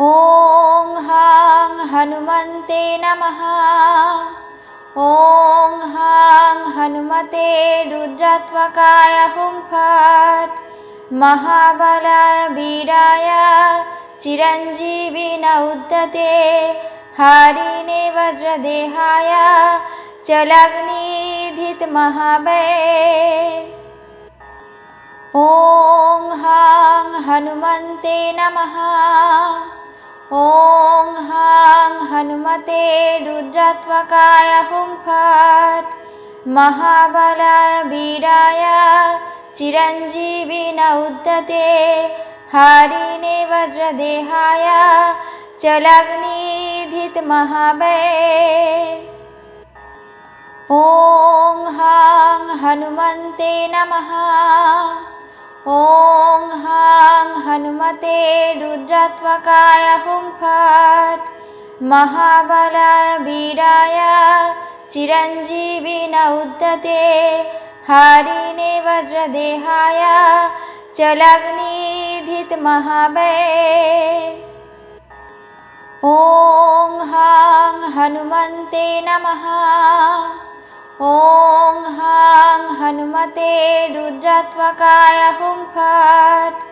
ॐ हां हनुमन्ते नमः। ॐ हां हनुमते रुद्रत्वकाय हुं फट् महाबलाय वीराय चिरञ्जीविन उद्दते हारिणे वज्रदेहाय चलग्निधितमहावये ॐ हां हनुमन्ते नमः ॐ हां हनुमते रुद्रत्वकाय हुं फट् महाबलाय वीराय चिरञ्जीविन उद्दते हारिणे वज्रदेहाय चलग्निधितमहावये ॐ हां हनुमन्ते नमः ॐ हां हनुमते रुद्रत्वकाय हुं फट् महाबलाय वीराय चिरञ्जीविन उद्दते हारिणे वज्रदेहाय चलग्निधितमहावये ॐ हां हनुमन्ते नमः। ॐ हां रुद्रत्वकाय हुं फट्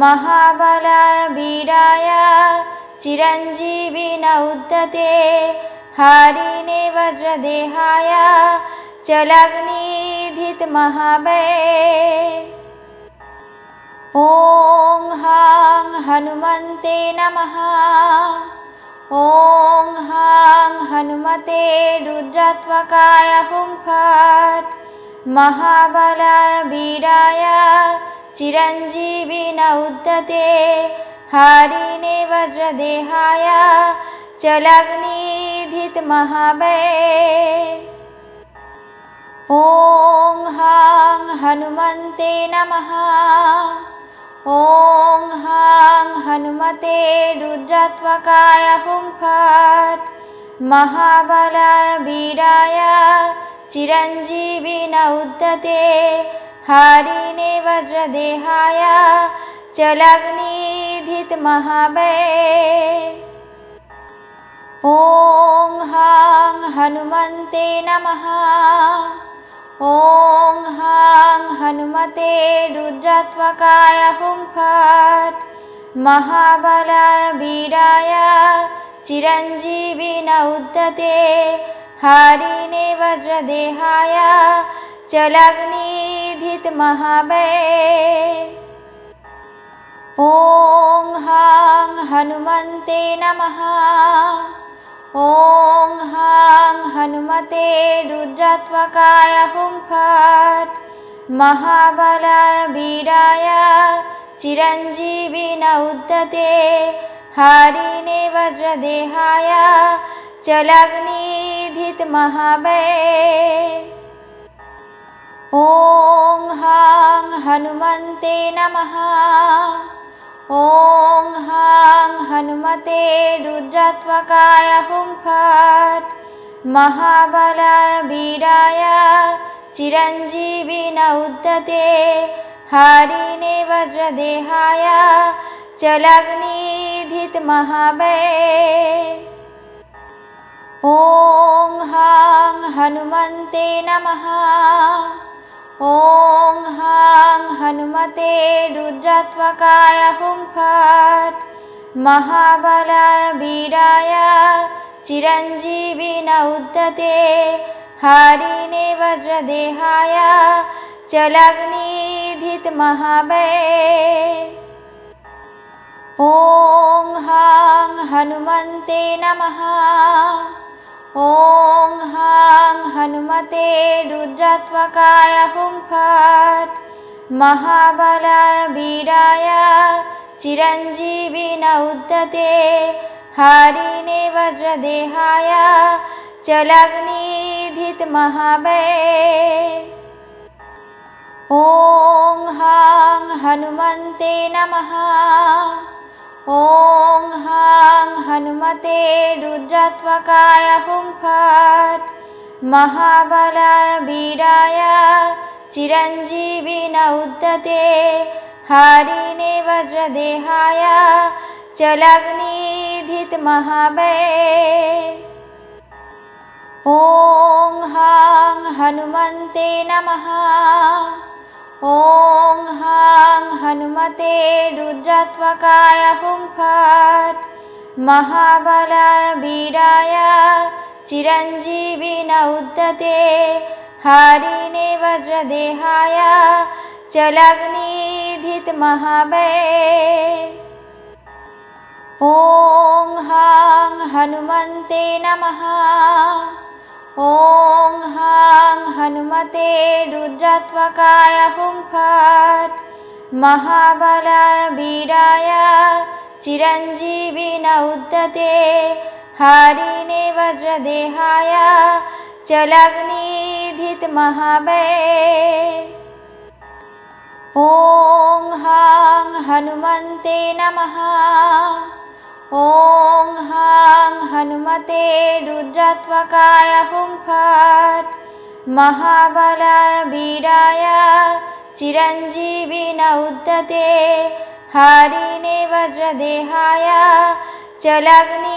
महाबलाय वीराय चिरञ्जीविन उद्दते हारिणे वज्रदेहाय चलग्निधितमहावये ॐ हां हनुमन्ते नमः। ॐ हां हनुमते रुद्रत्वकाय हुं फट् महाबलाय वीराय चिरञ्जीविन उद्दते हारिणे वज्रदेहाय चलग्निधितमहावये ॐ हां हनुमन्ते नमः। ॐ हां हनुमते रुद्रत्वकाय हुं फट् महाबलाय वीराय चिरञ्जीविन उद्दते हारिणे वज्रदेहाय चलग्निधितमहावये ॐ हां हनुमन्ते नमः ॐ हां हनुमते रुद्रत्वकाय हुं फट् महाबलाय वीराय चिरञ्जीविन उद्दते हारिणे वज्रदेहाय चलग्निधितमहावये ॐ हां हनुमन्ते नमः ॐ हां हनुमते रुद्रत्वकाय हुं फट्। महाबलाय वीराय चिरञ्जीविन उद्दते हारिणे वज्रदेहाय चलग्निधितमहावये ॐ हां हनुमन्ते नमः। ॐ हां हनुमते रुद्रत्वकाय हुं फट् महाबलाय वीराय चिरञ्जीविन उद्दते हारिणे वज्रदेहाय चलग्निधितमहावये ॐ हां हनुमन्ते नमः। ॐ हां हनुमते रुद्रत्वकाय हुं फट् महाबलाय वीराय चिरञ्जीविन उद्दते हारिणे वज्रदेहाय चलग्निधितमहावये ॐ हां हनुमन्ते नमः ॐ हां हनुमते रुद्रत्वकाय हुं फट् महाबलाय वीराय चिरञ्जीविन उद्दते हारिणे वज्रदेहाय चलग्निधितमहावये ॐ हां हनुमन्ते नमः ॐ हां हनुमते रुद्रत्वकाय हुं फट् महाबलाय वीराय चिरञ्जीविन उद्दते। हारिणे वज्रदेहाय चलग्निधितमहावै ॐ हां हनुमन्ते नमः। ॐ हां हनुमते रुद्रत्वकाय हुं फट् महाबलाय वीराय चिरञ्जीविन उद्दते हारिणे वज्रदेहाय चलग्निधितमहावै ॐ हां हनुमन्ते नमः। ॐ हां हनुमते रुद्रत्वकाय हुं फट् महाबलाय वीराय चिरञ्जीविन उद्दते हारिणे वज्रदेहाय चलग्निधितमहावै ॐ हां हनुमन्ते नमः ॐ हां हनुमते रुद्रत्वकाय हुं फट् महाबलाय वीराय चिरञ्जीविन उद्दते हारिणे वज्रदेहाय चलग्निधितमहावै